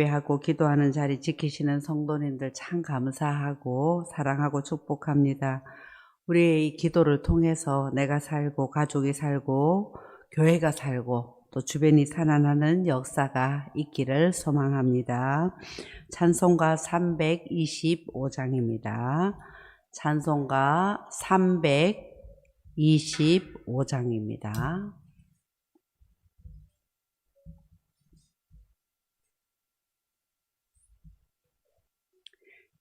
예배하고 기도하는 자리 지키시는 성도님들 참 감사하고 사랑하고 축복합니다. 우리의 이 기도를 통해서 내가 살고 가족이 살고 교회가 살고 또 주변이 살아나는 역사가 있기를 소망합니다. 찬송가 325장입니다. 찬송가 325장입니다.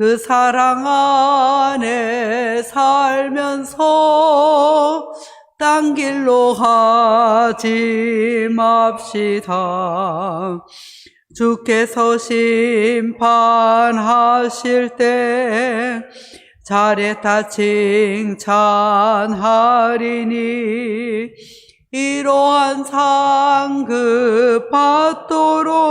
그 사랑 안에 살면서 딴 길로 가지 맙시다. 주께서 심판하실 때 잘했다 칭찬하리니 이러한 상급 받도록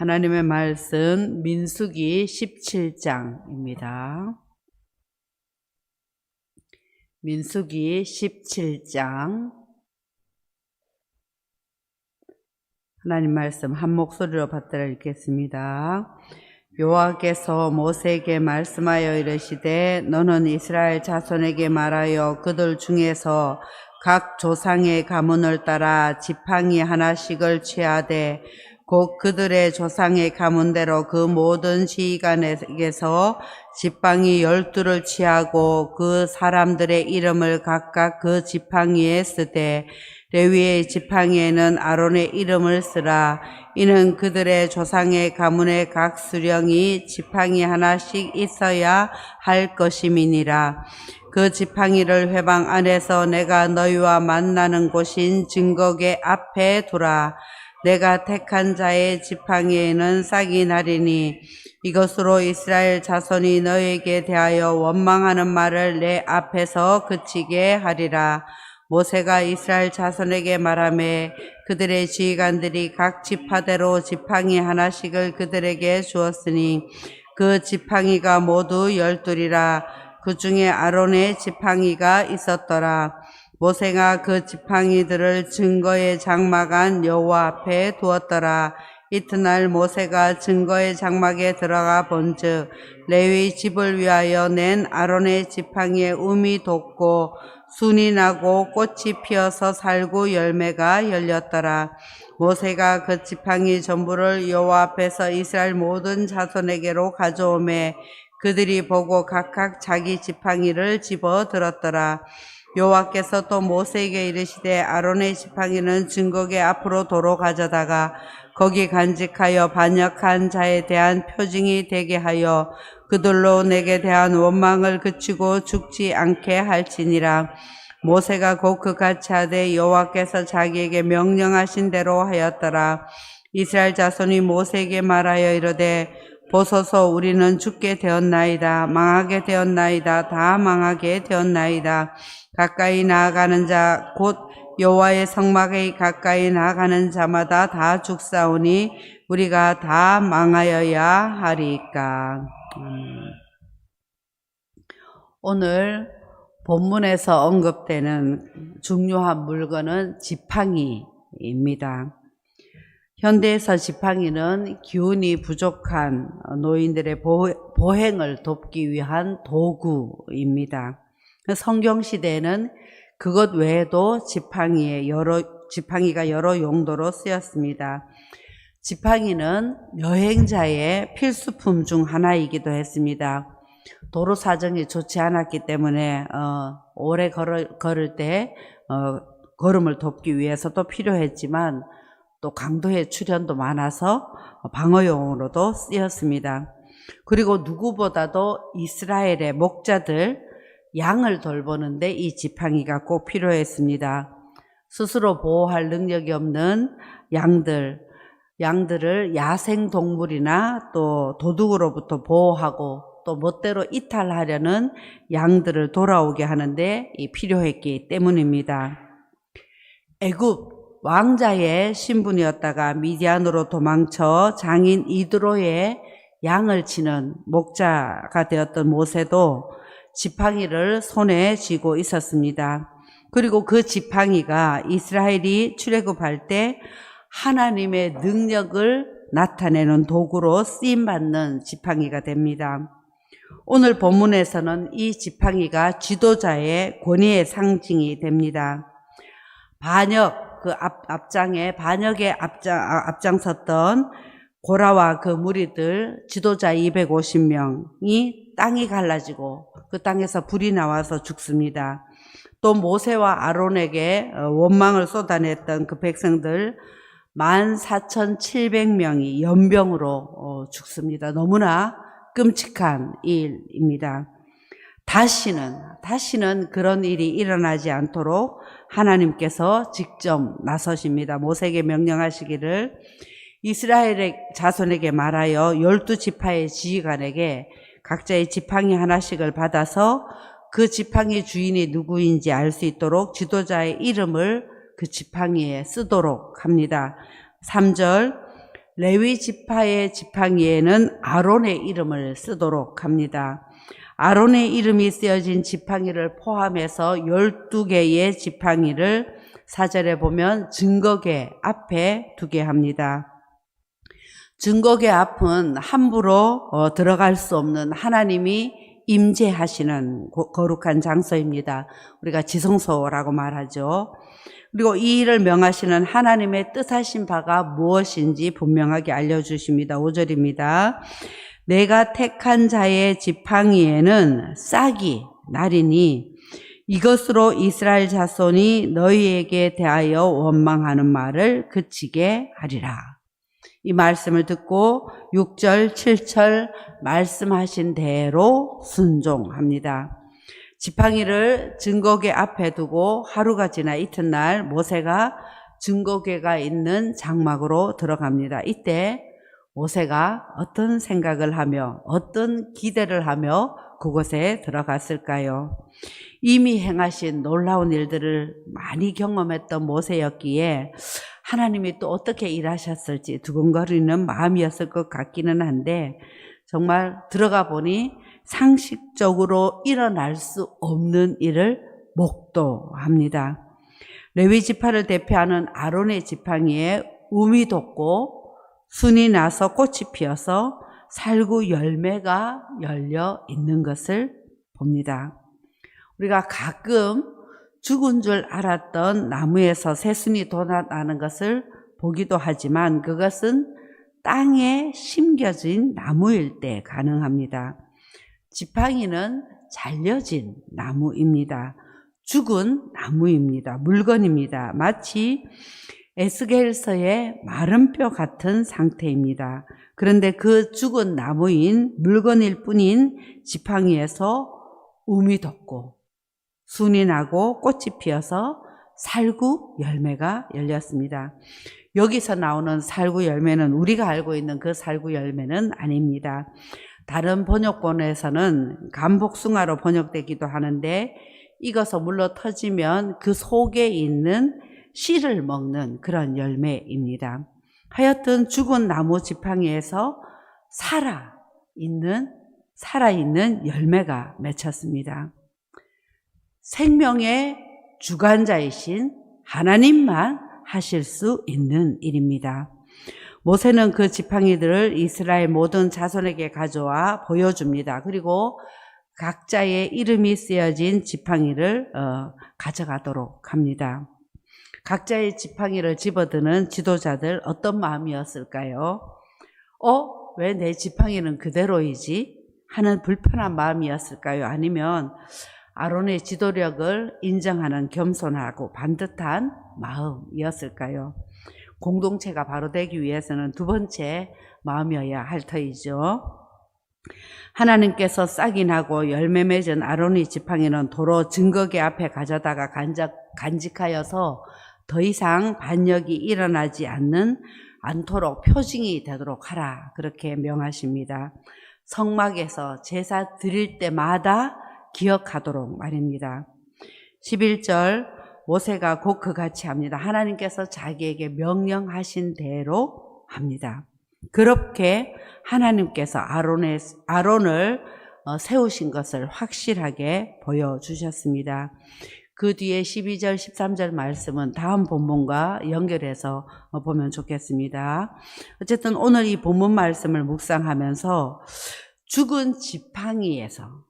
네. 하나님의 말씀 민수기 17장입니다. 민수기 17장 하나님 말씀 한 목소리로 받들어 읽겠습니다. 여호와께서 모세에게 말씀하여 이르시되 너는 이스라엘 자손에게 말하여 그들 중에서 각 조상의 가문을 따라 지팡이 하나씩을 취하되 곧 그들의 조상의 가문대로 그 모든 지휘관에게서 지팡이 열두를 취하고 그 사람들의 이름을 각각 그 지팡이에 쓰되 레위의 지팡이에는 아론의 이름을 쓰라. 이는 그들의 조상의 가문의 각 수령이 지팡이 하나씩 있어야 할 것임이니라. 그 지팡이를 회방 안에서 내가 너희와 만나는 곳인 증거계 앞에 두라. 내가 택한 자의 지팡이에는 싹이 나리니 이것으로 이스라엘 자손이 너에게 대하여 원망하는 말을 내 앞에서 그치게 하리라. 모세가 이스라엘 자손에게 말하매 그들의 지휘관들이 각 지파대로 지팡이 하나씩을 그들에게 주었으니 그 지팡이가 모두 열둘이라 그 중에 아론의 지팡이가 있었더라 모세가 그 지팡이들을 증거의 장막안 여호와 앞에 두었더라 이튿날 모세가 증거의 장막에 들어가 본즉 레위 집을 위하여 낸 아론의 지팡이의 움이 돋고 순이 나고 꽃이 피어서 살구 열매가 열렸더라. 모세가 그 지팡이 전부를 여호와 앞에서 이스라엘 모든 자손에게로 가져오매 그들이 보고 각각 자기 지팡이를 집어 들었더라. 여호와께서 또 모세에게 이르시되 아론의 지팡이는 증거계 앞으로 도로 가져다가 거기 간직하여 반역한 자에 대한 표징이 되게 하여 그들로 내게 대한 원망을 그치고 죽지 않게 할지니라. 모세가 곧 그같이 하되 여호와께서 자기에게 명령하신 대로 하였더라. 이스라엘 자손이 모세에게 말하여 이르되 보소서 우리는 죽게 되었나이다. 망하게 되었나이다. 다 망하게 되었나이다. 가까이 나아가는 자 곧 여호와의 성막에 가까이 나아가는 자마다 다 죽사오니 우리가 다 망하여야 하리까. 음. 오늘 본문에서 언급되는 중요한 물건은 지팡이입니다. 현대에서 지팡이는 기운이 부족한 노인들의 보- 보행을 돕기 위한 도구입니다. 성경 시대에는 그것 외에도 지팡이의 여러 지팡이가 여러 용도로 쓰였습니다. 지팡이는 여행자의 필수품 중 하나이기도 했습니다. 도로 사정이 좋지 않았기 때문에 어, 오래 걸을, 걸을 때 어, 걸음을 돕기 위해서도 필요했지만 또 강도의 출현도 많아서 방어용으로도 쓰였습니다. 그리고 누구보다도 이스라엘의 목자들 양을 돌보는데 이 지팡이가 꼭 필요했습니다. 스스로 보호할 능력이 없는 양들, 양들을 야생 동물이나 또 도둑으로부터 보호하고 또 멋대로 이탈하려는 양들을 돌아오게 하는데 이 필요했기 때문입니다. 애굽 왕자의 신분이었다가 미디안으로 도망쳐 장인 이드로의 양을 치는 목자가 되었던 모세도 지팡이를 손에 쥐고 있었습니다. 그리고 그 지팡이가 이스라엘이 출애굽할 때 하나님의 능력을 나타내는 도구로 쓰임 받는 지팡이가 됩니다. 오늘 본문에서는 이 지팡이가 지도자의 권위의 상징이 됩니다. 반역 그 앞, 앞장에 반역에 앞장 아, 앞장섰던 고라와 그 무리들 지도자 250명이 땅이 갈라지고 그 땅에서 불이 나와서 죽습니다. 또 모세와 아론에게 어, 원망을 쏟아냈던 그 백성들 14,700명이 연병으로 어, 죽습니다. 너무나 끔찍한 일입니다. 다시는, 다시는 그런 일이 일어나지 않도록 하나님께서 직접 나서십니다. 모세에게 명령하시기를 이스라엘의 자손에게 말하여 열두 지파의 지휘관에게 각자의 지팡이 하나씩을 받아서 그 지팡이 주인이 누구인지 알 수 있도록 지도자의 이름을 그 지팡이에 쓰도록 합니다. 3절 레위 지파의 지팡이에는 아론의 이름을 쓰도록 합니다. 아론의 이름이 쓰여진 지팡이를 포함해서 12개의 지팡이를 사절에 보면 증거계 앞에 두게 합니다. 증거계 앞은 함부로 어, 들어갈 수 없는 하나님이 임재하시는 고- 거룩한 장소입니다. 우리가 지성소라고 말하죠. 그리고 이 일을 명하시는 하나님의 뜻하신 바가 무엇인지 분명하게 알려주십니다. 5절입니다. 내가 택한 자의 지팡이에는 싹이 나리니 이것으로 이스라엘 자손이 너희에게 대하여 원망하는 말을 그치게 하리라. 이 말씀을 듣고 6절, 7절 말씀하신 대로 순종합니다. 지팡이를 증거계 앞에 두고 하루가 지나 이튿날 모세가 증거계가 있는 장막으로 들어갑니다. 이때 모세가 어떤 생각을 하며 어떤 기대를 하며 그곳에 들어갔을까요? 이미 행하신 놀라운 일들을 많이 경험했던 모세였기에 하나님이 또 어떻게 일하셨을지 두근거리는 마음이었을 것 같기는 한데 정말 들어가 보니 상식적으로 일어날 수 없는 일을 목도합니다. 레위 지파를 대표하는 아론의 지팡이에 um이 돋고 순이 나서 꽃이 피어서 살구 열매가 열려 있는 것을 봅니다. 우리가 가끔 죽은 줄 알았던 나무에서 새순이 돋아나는 것을 보기도 하지만 그것은 땅에 심겨진 나무일 때 가능합니다. 지팡이는 잘려진 나무입니다. 죽은 나무입니다. 물건입니다. 마치 에스겔서의 마른 뼈 같은 상태입니다. 그런데 그 죽은 나무인 물건일 뿐인 지팡이에서 um이 돋고 순이 나고 꽃이 피어서 살구 열매가 열렸습니다. 여기서 나오는 살구 열매는 우리가 알고 있는 그 살구 열매는 아닙니다. 다른 번역본에서는 감복숭아로 번역되기도 하는데 익어서 물러 터지면 그 속에 있는 씨를 먹는 그런 열매입니다. 하여튼 죽은 나무 지팡이에서 살아 있는 살아 있는 열매가 맺혔습니다. 생명의 주관자이신 하나님만 하실 수 있는 일입니다. 모세는 그 지팡이들을 이스라엘 모든 자손에게 가져와 보여줍니다. 그리고 각자의 이름이 쓰여진 지팡이를 어, 가져가도록 합니다. 각자의 지팡이를 집어드는 지도자들 어떤 마음이었을까요? 어? 왜 내 지팡이는 그대로이지? 하는 불편한 마음이었을까요? 아니면 아론의 지도력을 인정하는 겸손하고 반듯한 마음이었을까요? 공동체가 바로 되기 위해서는 두 번째 마음이어야 할 터이죠. 하나님께서 싹이 나고 열매 맺은 아론의 지팡이는 도로 증거계 앞에 가져다가 간직, 간직하여서 더 이상 반역이 일어나지 않는 않도록 표징이 되도록 하라 그렇게 명하십니다. 성막에서 제사 드릴 때마다 기억하도록 말입니다. 11절 모세가 곧 그같이 합니다. 하나님께서 자기에게 명령하신 대로 합니다. 그렇게 하나님께서 아론의, 아론을 어, 세우신 것을 확실하게 보여주셨습니다. 그 뒤에 12절, 13절 말씀은 다음 본문과 연결해서 어, 보면 좋겠습니다. 어쨌든 오늘 이 본문 말씀을 묵상하면서 죽은 지팡이에서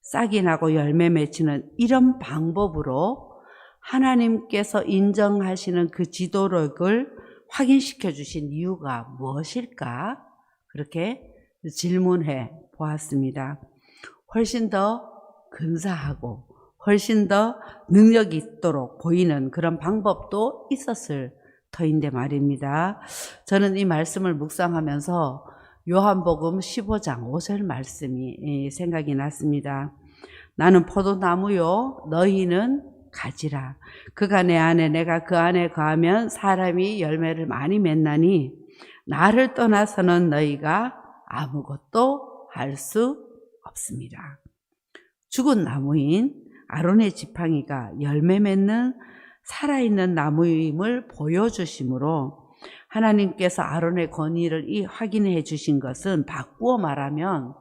싹이 나고 열매 맺히는 이런 방법으로 하나님께서 인정하시는 그 지도력을 확인시켜 주신 이유가 무엇일까? 그렇게 질문해 보았습니다. 훨씬 더 근사하고 훨씬 더 능력이 있도록 보이는 그런 방법도 있었을 터인데 말입니다. 저는 이 말씀을 묵상하면서 요한복음 15장 5절 말씀이 생각이 났습니다. 나는 포도나무요, 너희는 가지라. 그가 내 안에 내가 그 안에 거하면 사람이 열매를 많이 맺나니 나를 떠나서는 너희가 아무것도 할 수 없습니다. 죽은 나무인 아론의 지팡이가 열매 맺는 살아있는 나무임을 보여주심으로 하나님께서 아론의 권위를 이 확인해 주신 것은 바꾸어 말하면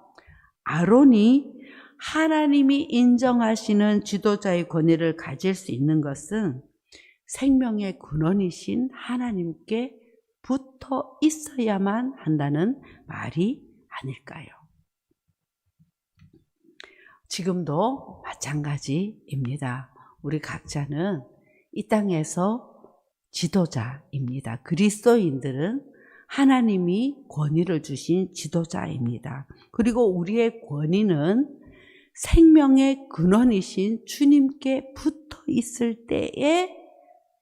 아론이 하나님이 인정하시는 지도자의 권위를 가질 수 있는 것은 생명의 근원이신 하나님께 붙어 있어야만 한다는 말이 아닐까요? 지금도 마찬가지입니다. 우리 각자는 이 땅에서 지도자입니다. 그리스도인들은 하나님이 권위를 주신 지도자입니다. 그리고 우리의 권위는 생명의 근원이신 주님께 붙어 있을 때에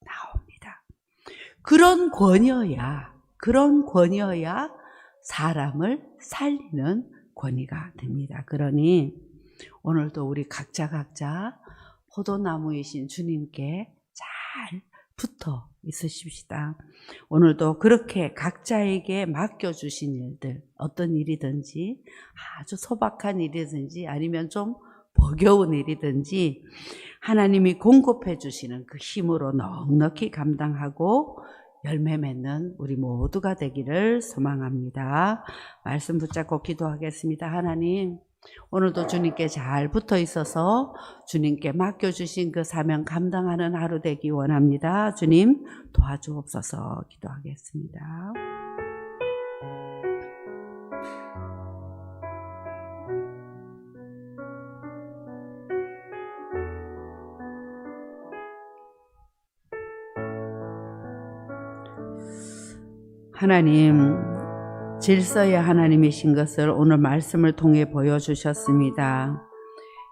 나옵니다. 그런 권위여야, 그런 권위여야 사람을 살리는 권위가 됩니다. 그러니 오늘도 우리 각자 각자 포도나무이신 주님께 잘 붙어 있으십시다. 오늘도 그렇게 각자에게 맡겨주신 일들, 어떤 일이든지, 아주 소박한 일이든지, 아니면 좀 버겨운 일이든지, 하나님이 공급해 주시는 그 힘으로 넉넉히 감당하고 열매 맺는 우리 모두가 되기를 소망합니다. 말씀 붙잡고 기도하겠습니다. 하나님, 오늘도 아. 주님께 잘 붙어 있어서 주님께 맡겨주신 그 사명 감당하는 하루 되기 원합니다. 주님 도와주옵소서 기도하겠습니다. 하나님, 질서의 하나님이신 것을 오늘 말씀을 통해 보여주셨습니다.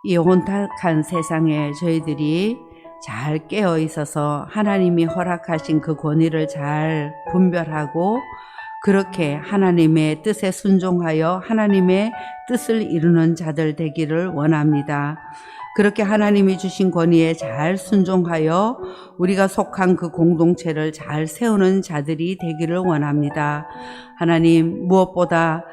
이 혼탁한 세상에 저희들이 잘 깨어 있어서 하나님이 허락하신 그 권위를 잘 분별하고 그렇게 하나님의 뜻에 순종하여 하나님의 뜻을 이루는 자들 되기를 원합니다. 그렇게 하나님이 주신 권위에 잘 순종하여 우리가 속한 그 공동체를 잘 세우는 자들이 되기를 원합니다. 하나님, 무엇보다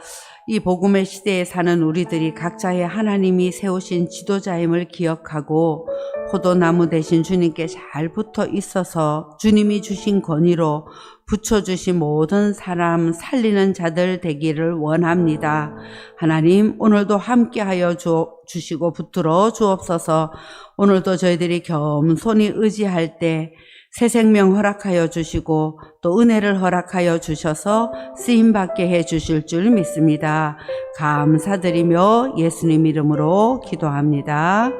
이 복음의 시대에 사는 우리들이 각자의 하나님이 세우신 지도자임을 기억하고 포도나무 대신 주님께 잘 붙어 있어서 주님이 주신 권위로 붙여주신 모든 사람 살리는 자들 되기를 원합니다. 하나님, 오늘도 함께하여 주, 주시고 붙들어 주옵소서 오늘도 저희들이 겸손히 의지할 때 새 생명 허락하여 주시고 또 은혜를 허락하여 주셔서 쓰임 받게 해 주실 줄 믿습니다. 감사드리며 예수님 이름으로 기도합니다.